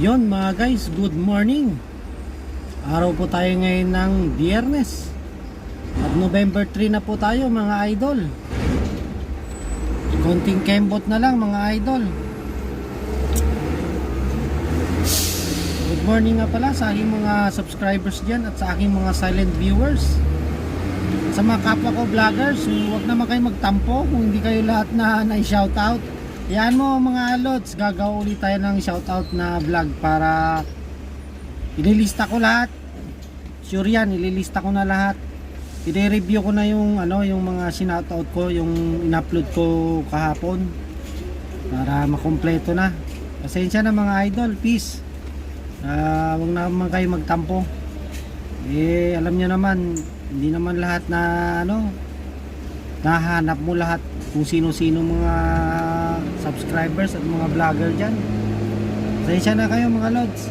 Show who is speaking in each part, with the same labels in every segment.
Speaker 1: Yon mga guys, good morning. Araw po tayo ngayon ng Biyernes. At November 3 na po tayo mga idol. Konting kembot na lang mga idol. Good morning nga pala sa aking mga subscribers dyan at sa aking mga silent viewers. Sa mga kapwa ko vloggers, huwag naman kayo magtampo kung hindi kayo lahat na na-shoutout. Yan mo mga lods, gagawa ulit tayo ng shoutout na vlog para ililista ko lahat. Sure yan, ililista ko na lahat. I-review ko na yung ano, yung mga sinoutout ko, yung in-upload ko kahapon para makumpleto na. Pasensya na mga idol, peace. Ah, huwag naman kayo magtampo. Eh, alam niyo naman, hindi naman lahat na ano, nahanap mo lahat kung sino-sino mga subscribers at mga vlogger dyan. Pasensya na kayo mga lods.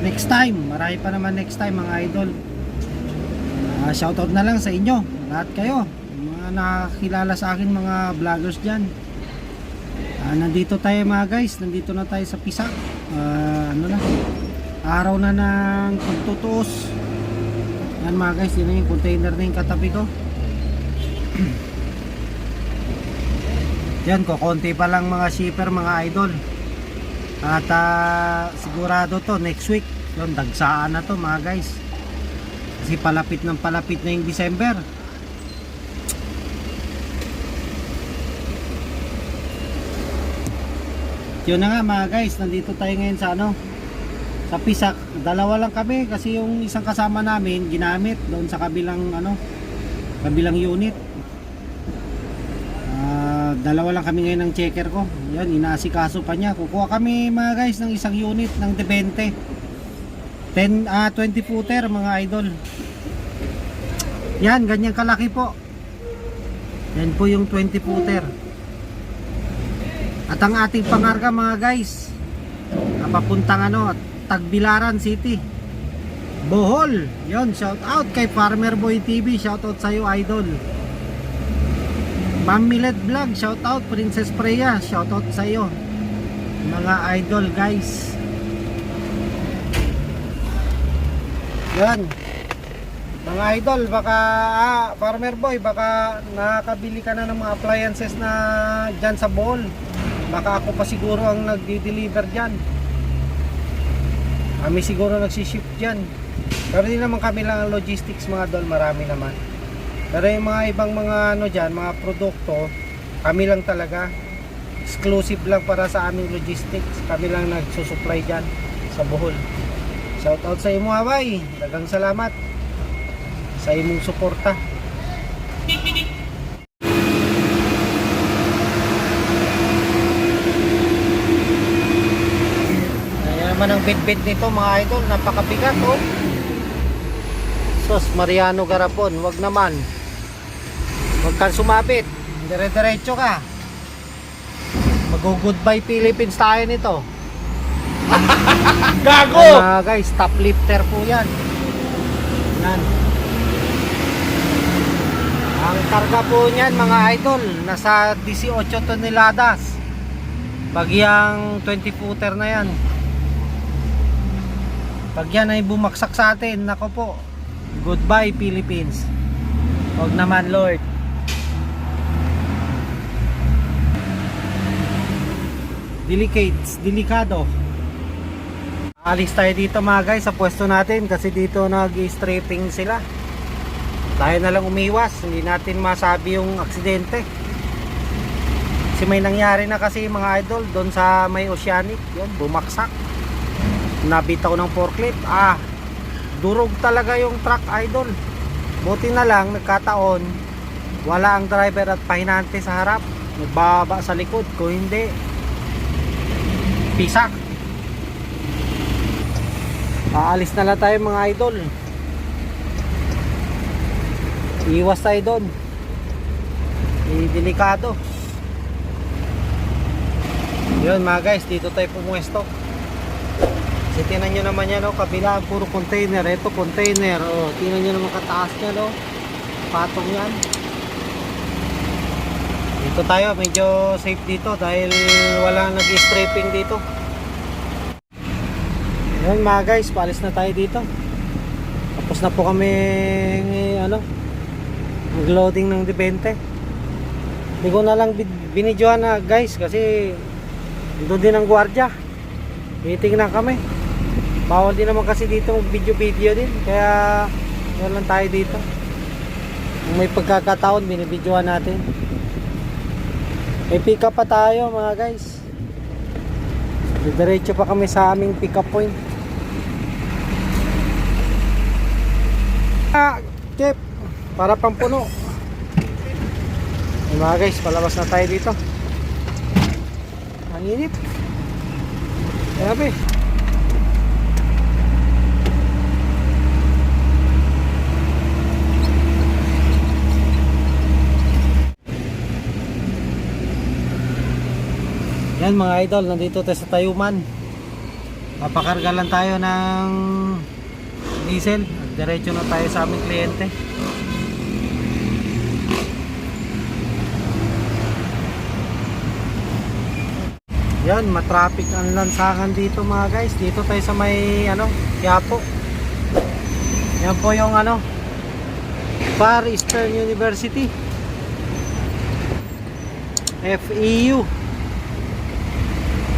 Speaker 1: Next time, marami pa naman next time mga idol. Ah, shoutout na lang sa inyo, lahat kayo. Mga nakakilala sa akin mga vloggers dyan. Ah, nandito tayo mga guys, nandito na tayo sa Pisak. Ah, ano na, araw na ng pagtutuos. Yan mga guys, yun na yung container na yung katabi ko. Yan, kukonti pa lang mga shipper, mga idol. At ah, sigurado to next week. Yun, dagsaan na to mga guys. Kasi palapit ng palapit na yung December. Yun na nga mga guys, nandito tayo ngayon sa ano, sa Pisak. Dalawa lang kami kasi yung isang kasama namin ginamit doon sa kabilang ano, kabilang unit. Dalawa lang kami ngayon ng checker ko. Yan, inaasikaso pa niya. Kukuha kami mga guys ng isang unit ng De 20. 10 ah 20 footer mga idol. Yan, ganyan kalaki po. Yan po yung 20 footer. At ang ating pangarga mga guys, napapuntang ano, Tagbilaran City. Bohol. Yon, shout out kay Farmer Boy TV. Shout out sa iyo, idol. Ma'am Millet Vlog, shout out Princess Freya, shout out sa iyo. Mga idol, guys. Yan. Mga idol, baka ah, Farmer Boy, baka nakabili ka na ng mga appliances na diyan sa Bohol. Baka ako pa siguro ang nagdi-deliver diyan. Kami siguro nagsiship dyan. Pero hindi naman kami lang ang logistics mga dol, marami naman. Pero yung mga ibang mga ano dyan, mga produkto, kami lang talaga. Exclusive lang para sa aming logistics. Kami lang nagsusupply dyan sa Bohol. Shout out sa imo Hawaii. Dagang salamat sa imong suporta. Naman ang bit-bit nito mga idol, napakabigat oh. Sos Mariano Garapon, wag naman. Wag kang sumabit. Dire-diretso ka. Mag-goodbye Philippines tayo nito.
Speaker 2: Gago!
Speaker 1: Yan, mga guys, top lifter po yan. Yan. Ang karga po niyan mga idol, nasa 18 toneladas. Bagyang 20 footer na yan. Pag yan ay bumaksak sa atin, nako po. Goodbye Philippines. Huwag naman Lord. Delicates, delikado. Alis tayo dito mga guys sa pwesto natin kasi dito nag-stripping sila. Tayo na lang umiwas, hindi natin masabi yung aksidente. Kasi may nangyari na kasi mga idol doon sa may oceanic, yun, bumaksak. Nabitaw ng forklift, ah, durog talaga yung truck idol. Buti na lang, nagkataon, wala ang driver at pahinante sa harap. Nagbaba sa likod, kung hindi, pisak. Aalis na lang tayo mga idol. Iwas tayo doon. Eh, delikado. Yun mga guys, dito tayo pumuesto. Kasi tinan nyo naman yan, oh, kabila puro container. Ito container, oh, tinan nyo naman kataas niya, no? Patong yan. Dito tayo, medyo safe dito dahil wala nag-stripping dito. Yan mga guys, paalis na tayo dito. Tapos na po kami ano, mag-loading ng depente. Hindi ko na lang binidyohan na guys kasi doon din ang gwardiya. Titingnan kami. Bawal din naman kasi dito mag video-video din. Kaya yan lang tayo dito. Kung may pagkakataon, binibidyohan natin. May pick up pa tayo mga guys. Diretso pa kami sa aming pick up point. Ah, Kep, para pang puno. Ay, mga guys, palabas na tayo dito. Ang init. Grabe. Yan mga idol, nandito tayo sa Tayuman. Papakarga lang tayo ng diesel. Diretso na tayo sa aming kliyente. Yan, matraffic ang lansangan dito mga guys. Dito tayo sa may ano, Quiapo. Yan po yung ano, Far Eastern University. FEU.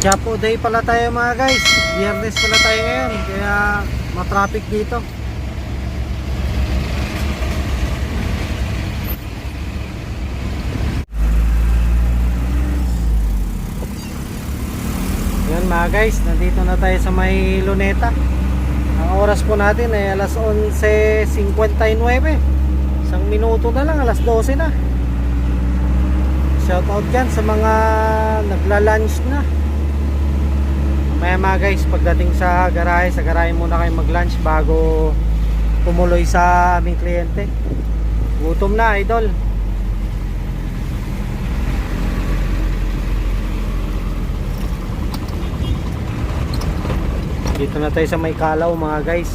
Speaker 1: Quiapo Day pala tayo mga guys. Biyernes pala tayo ngayon. Kaya matraffic dito. Yan mga guys, nandito na tayo sa may luneta. Ang oras po natin ay alas 11.59. Isang minuto na lang, alas 12 na. Shout out dyan sa mga nagla-lunch na. Mamaya mga guys, pagdating sa garahe, sa garahe muna kayo mag-lunch bago tumuloy sa aming kliyente. Gutom na, idol. Dito na tayo sa may kalaw mga guys.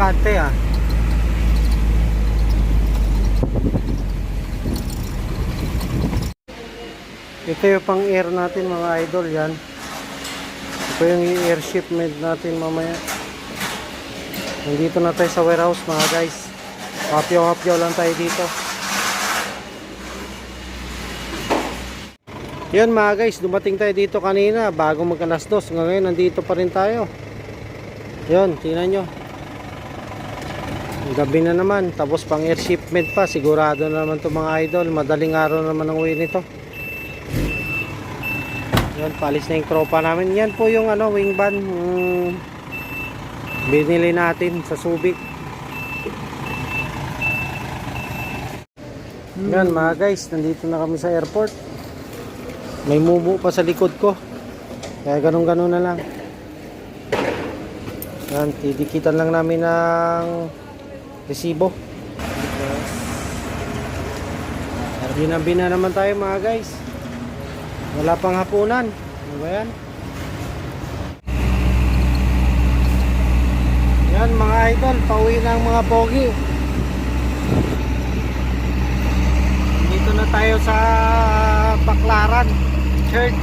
Speaker 1: Aplikante ah. Ito yung pang air natin mga idol yan. Ito yung air shipment natin mamaya. Nandito na tayo sa warehouse mga guys. Hapyaw-hapyaw lang tayo dito. Yan mga guys, dumating tayo dito kanina bago mag alas dos. Ngayon nandito pa rin tayo. Yun, tingnan nyo. Gabi na naman, tapos pang air shipment pa. Sigurado na naman to mga idol. Madaling araw naman ang uwi nito. Yan, palis na yung tropa namin. Yan po yung ano, wing van. Yung binili natin sa Subic. Yan mga guys, nandito na kami sa airport. May mumu pa sa likod ko. Kaya ganun-ganun na lang. Yan, tidikitan lang namin ng resibo. Binabi na naman tayo mga guys. Wala pang hapunan. Ano ba yan? Yan mga idol, pauwi na ang mga pogi. Dito na tayo sa Baklaran Church.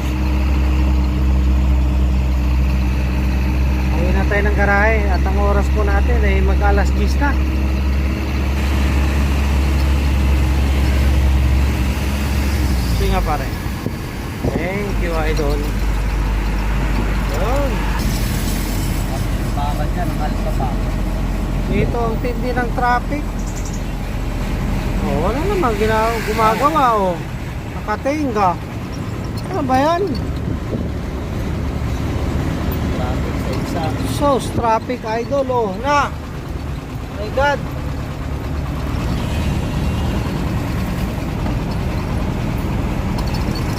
Speaker 1: Pauwi na tayo ng garahe at ang oras po natin ay mag alas 10 na. Nga pare. Thank you, idol. Yun.
Speaker 2: Dyan, ang alis pa.
Speaker 1: Dito ang tindi ng traffic. Oh, wala naman gumagawa oh. Nakatingga. Ano ba yan?
Speaker 2: Traffic sa isa.
Speaker 1: So, traffic idol oh. Na. My God.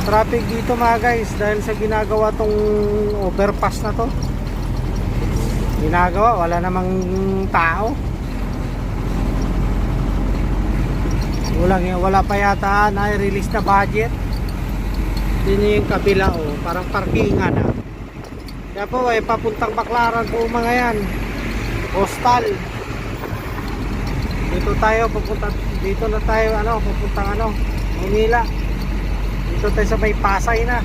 Speaker 1: Traffic dito mga guys dahil sa ginagawa tong overpass na to. Ginagawa, wala namang tao. Wala, wala pa yata na release na budget. Yun yung kabila oh, parang parkingan ah. Kaya po eh, papuntang Baklaran po mga yan. Postal. Dito tayo, papunta, dito na tayo, ano, papuntang ano, Manila. Dito tayo sa may Pasay na.